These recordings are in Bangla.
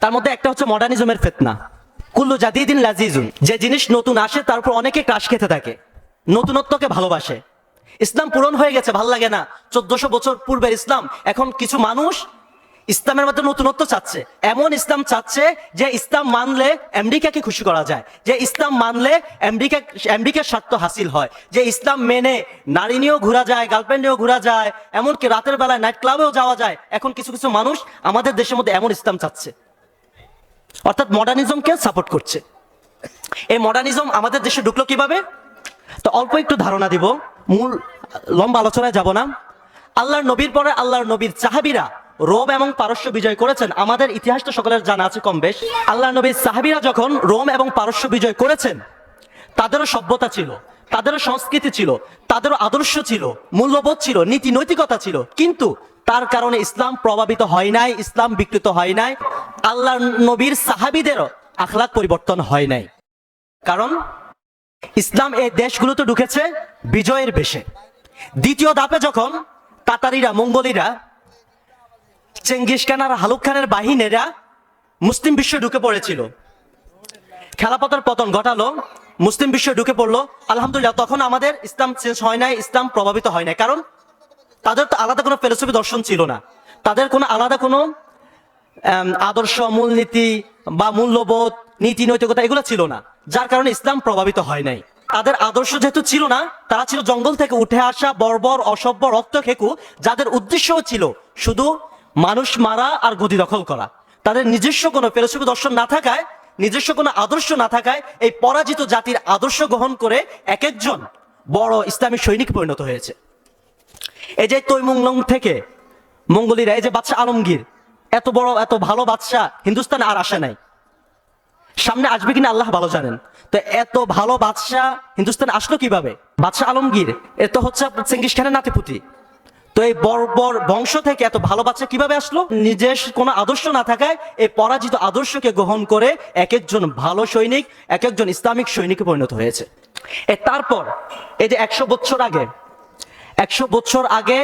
তার মধ্যে একটা হচ্ছে মডার্নিজমের ফেতনা। কুল্লু জাদিদিন লাজিজুন। যে জিনিস নতুন আসে তারপর অনেকে ক্রাশ খেতে থাকে। নতুনত্বকে ভালোবাসে। ইসলাম পূরণ হয়ে গেছে, ভালো লাগে না। চোদ্দশো বছর পূর্বের ইসলাম, এখন কিছু মানুষ ইসলামের মধ্যে নতুনত্ব চাচ্ছে। এমন ইসলাম চাচ্ছে যে ইসলাম মানলে আমেরিকাকে খুশি করা যায়। যে ইসলাম মানলে আমেরিকা, আমেরিকার স্বার্থ হাসিল হয়। যে ইসলাম মেনে নারী নিয়েও ঘোরা যায় গার্লফ্রেন্ড নিয়েও ঘোরা যায়, এমনকি রাতের বেলায় নাইট ক্লাবেও যাওয়া যায়, এখন কিছু কিছু মানুষ আমাদের দেশের মধ্যে এমন ইসলাম চাচ্ছে। অর্থাৎ মডার্নিজমকে সাপোর্ট করছে। এই মডার্নিজম আমাদের দেশে ঢুকলো কীভাবে? তো অল্প একটু ধারণা দিব। মূল লম্বা আলোচনায় যাব না। আল্লাহর নবীর পরে আল্লাহর নবীর চাহাবিরা রোম এবং পারস্য বিজয় করেছেন। আমাদের ইতিহাস তো সকলের জানা আছে কম বেশ। আল্লাহর নবীর সাহাবিরা যখন রোম এবং পারস্য বিজয় করেছেন, তাদেরও সভ্যতা ছিল, তাদেরও সংস্কৃতি ছিল তাদেরও আদর্শ ছিল, মূল্যবোধ ছিল, নীতি নৈতিকতা ছিল। কিন্তু তার কারণে ইসলাম প্রভাবিত হয় নাই, ইসলাম বিকৃত হয় নাই আল্লাহ নবীর সাহাবিদেরও আখলাক পরিবর্তন হয় নাই। কারণ ইসলাম এই দেশগুলোতে ঢুকেছে বিজয়ের বেশে। দ্বিতীয় ধাপে যখন তাতারিরা মঙ্গোলিরা, চেঙ্গিস খান আর হালুক খানের বাহিনীরা মুসলিম বিশ্বে ঢুকে পড়েছিল, খেলাপথের পতন ঘটালো মুসলিম বিশ্বে ঢুকে পড়ল। আলহামদুলিল্লাহ, তখন আমাদের ইসলাম চেঞ্জ হয় নাই, ইসলাম প্রভাবিত হয় নাই। কারণ তাদের তো আলাদা কোনো ফিলোসফি দর্শন ছিল না। তাদের কোনো আলাদা কোনো আদর্শ, মূলনীতি বা মূল্যবোধ, নীতি, নৈতিকতা এগুলো ছিল না। যার কারণে ইসলাম প্রভাবিত হয় নাই। তাদের আদর্শ যেহেতু ছিল না, তারা ছিল জঙ্গল থেকে উঠে আসা বর্বর, অসভ্য, রক্ত খেকু, যাদের উদ্দেশ্য ছিল শুধু মানুষ মারা আর গদি দখল করা। তাদের নিজস্ব কোনো ফিলোসফি দর্শন না থাকায় নিজস্ব কোনো আদর্শ না থাকায় এই পরাজিত জাতির আদর্শ গ্রহণ করে এক একজন বড় ইসলামী সৈনিক পরিণত হয়েছে। এই যে তৈমুংলং থেকে মঙ্গলীরা, এই যে বাদশাহ আলমগীর, এত বড়, এত ভালো বাদশাহ হিন্দুস্তান আর আসে নাই। সামনে আসবে কিনা আল্লাহ ভালো জানেন। তো এত ভালো বাদশাহ হিন্দুস্তান আসলো কীভাবে? বাদশাহ আলমগীর, এ তো হচ্ছে চেঙ্গিস খানের নাতিপুতি। তো এই বর্বর বংশ থেকে এত ভালো বাচ্চা কীভাবে আসলো? নিজের কোনো আদর্শ না থাকায় এই পরাজিত আদর্শকে গ্রহণ করে এক একজন ভালো সৈনিক এক একজন ইসলামিক সৈনিকে পরিণত হয়েছে। তারপর, এই যে একশো বছর আগে, একশো বছর আগে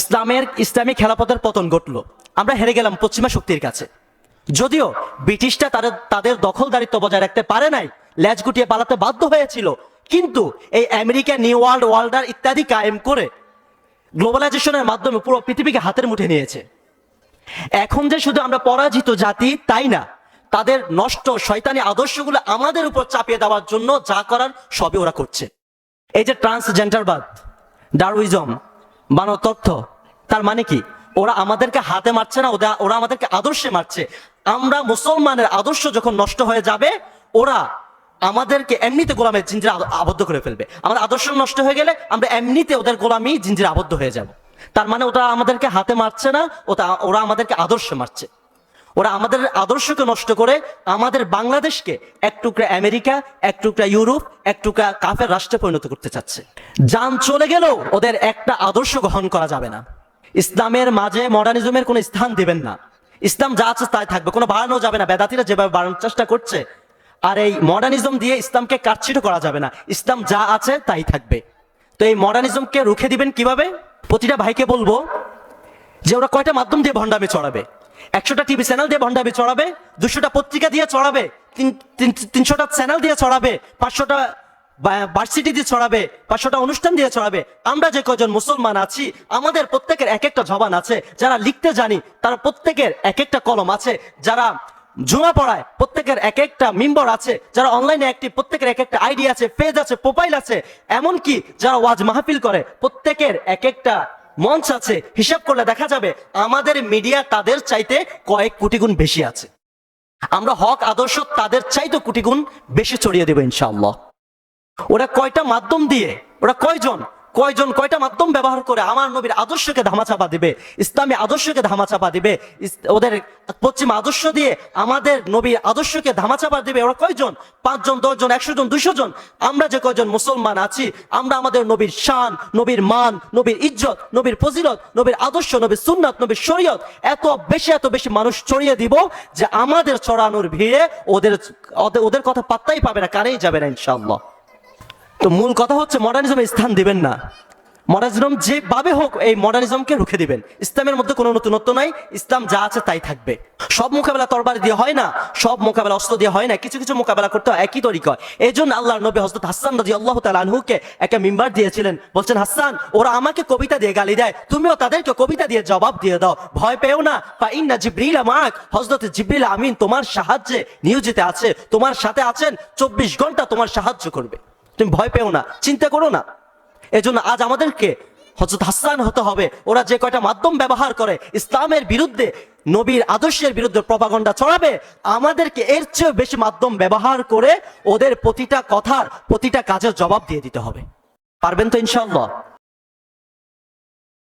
ইসলামের ইসলামী খেলাপথের পতন ঘটলো। আমরা হেরে গেলাম পশ্চিমা শক্তির কাছে। যদিও ব্রিটিশরা তাদের তাদের দখলদারিত্ব বজায় রাখতে পারে নাই, ল্যাজ গুটিয়ে পালাতে বাধ্য হয়েছিল। কিন্তু এই আমেরিকা নিউ ওয়ার্ল্ড ওয়ার্ল্ডার ইত্যাদি কায়েম করে গ্লোবালাইজেশনের মাধ্যমে পুরো পৃথিবীকে হাতের মুঠে নিয়েছে। এখন যে শুধু আমরা পরাজিত জাতি, তাই না? তাদের নষ্ট শয়তানি আদর্শগুলো আমাদের উপর চাপিয়ে দেওয়ার জন্য যা করার সবই ওরা করছে। এই যে ট্রান্সজেন্ডারবাদ ডারউইজম তথ্য তার মানে কি? ওরা আমাদেরকে হাতে মারছে না ওরা আমাদেরকে আদর্শে মারছে। আমরা মুসলমানের আদর্শ যখন নষ্ট হয়ে যাবে, ওরা আমাদেরকে এমনিতে গোলামের জিঞ্জিরে আবদ্ধ করে ফেলবে। আমাদের আদর্শ নষ্ট হয়ে গেলে আমরা এমনিতে ওদের গোলামি জিঞ্জিরে আবদ্ধ হয়ে যাব। তার মানে ওটা আমাদেরকে হাতে মারছে না, ওটা ওরা আমাদেরকে আদর্শে মারছে। ওরা আমাদের আদর্শকে নষ্ট করে আমাদের বাংলাদেশকে এক টুকরা আমেরিকা, এক টুকরা ইউরোপ, এক টুকরা কাফের রাষ্ট্রে পরিণত করতে চাচ্ছে। যান চলে গেলেও ওদের একটা আদর্শ গ্রহণ করা যাবে না। ইসলামের মাঝে মডার্নিজমের কোনো স্থান দেবেন না। ইসলাম যা আছে তাই থাকবে। কোনো বাড়ানো যাবে না। বেদাতিরা যেভাবে বাড়ানোর চেষ্টা করছে আর এই মডার্নিজম দিয়ে ইসলামকে কাটছিটও করা যাবে না। ইসলাম যা আছে, তাই থাকবে। তো এই মডার্নিজমকে রুখে দিবেন কীভাবে? প্রতিটা ভাইকে বলব যে ওরা কয়টা মাধ্যম দিয়ে ভণ্ডামি চড়াবে একশোটা টিভি চ্যানেল দিয়ে ভণ্ডামি চড়াবে দুশোটা পত্রিকা দিয়ে চড়াবে তিন- তিন- তিনশোটা চ্যানেল দিয়ে চড়াবে পাঁচশোটা ভার্সিটি দিয়ে ছড়াবে, পাঁচশোটা অনুষ্ঠান দিয়ে ছড়াবে। আমরা যে কজন মুসলমান আছি, আমাদের প্রত্যেকের এক একটা জবান আছে। যারা লিখতে জানি, তারা প্রত্যেকের এক একটা কলম আছে। যারা জুমা পড়ায়। প্রত্যেকের এক একটা মেম্বার আছে, যারা অনলাইনে অ্যাক্টিভ প্রত্যেকের এক একটা আইডি আছে পেজ আছে প্রোফাইল আছে। এমনকি যারা ওয়াজ মাহফিল করে, প্রত্যেকের এক একটা মঞ্চ আছে। হিসাব করলে দেখা যাবে, আমাদের মিডিয়া তাদের চাইতে কয়েক কোটি গুণ বেশি আছে। আমরা হক, আদর্শ তাদের চাইতে কোটি গুণ বেশি ছড়িয়ে দেবো ইনশাআল্লাহ। ওরা কয়টা মাধ্যম দিয়ে, ওরা কয়জন কয়জন কয়টা মাধ্যম ব্যবহার করে আমার নবীর আদর্শকে ধামাচাপা দিবে? ইসলামী আদর্শকে ধামাচাপা দিবে? ওদের পশ্চিম আদর্শ দিয়ে আমাদের নবীর আদর্শকে ধামাচাপা দিবে? ওরা কয়জন? পাঁচজন, দশজন একশো জন দুইশো জন আমরা যে কয়জন মুসলমান আছি, আমরা আমাদের নবীর শান, নবীর মান, নবীর ইজ্জত, নবীর ফজিলত, নবীর আদর্শ, নবীর সুন্নাত, নবীর শরীয়ত এত বেশি এত বেশি মানুষ ছড়িয়ে দিব যে আমাদের ছড়ানোর ভিড়ে ওদের ওদের- কথা পাত্তাই পাবে না, কানেই যাবে না, ইনশাআল্লাহ। তো মূল কথা হচ্ছে মডার্নিজমে স্থান দিবেন না। মডার্নিজম যেভাবে হোক, এই মডার্নিজমকে রুখে দিবেন। ইসলামের মধ্যে কোনো নতুনত্ব নাই, ইসলাম যা আছে তাই থাকবে। সব মোকাবেলা তরবার দিয়ে হয় না, সব মোকাবেলা অস্ত্র দিয়ে হয় না, কিছু কিছু মোকাবেলা করতে হয়, একই তরিকা এই জন্য আল্লাহর নবী হজরত হাসান রাজি আল্লাহ তালহুকে একটা মিম্বার দিয়েছিলেন। বলছেন, হাসান, ওরা আমাকে কবিতা দিয়ে গালি দেয়, তুমিও তাদেরকে কবিতা দিয়ে জবাব দিয়ে দাও। ভয় পেও না। বা ইন্না জিব্রিল আমাক হজরত জিব্রিল আমিন তোমার সাহায্যে নিয়োজিত আছে, তোমার সাথে আছেন, চব্বিশ ঘণ্টা তোমার সাহায্য করবে। তুমি ভয় পেও না, চিন্তা করো না। এজন্য আজ আমাদেরকে হজরত হাসান হতে হবে। ওরা যে কয়টা মাধ্যম ব্যবহার করে, ইসলামের বিরুদ্ধে, নবীর আদর্শের বিরুদ্ধে প্রভাগণ্ডা ছড়াবে, আমাদেরকে এর চেয়েও বেশি মাধ্যম ব্যবহার করে ওদের প্রতিটা কথার, প্রতিটা কাজের জবাব দিয়ে দিতে হবে। পারবেন তো ইনশাল্লাহ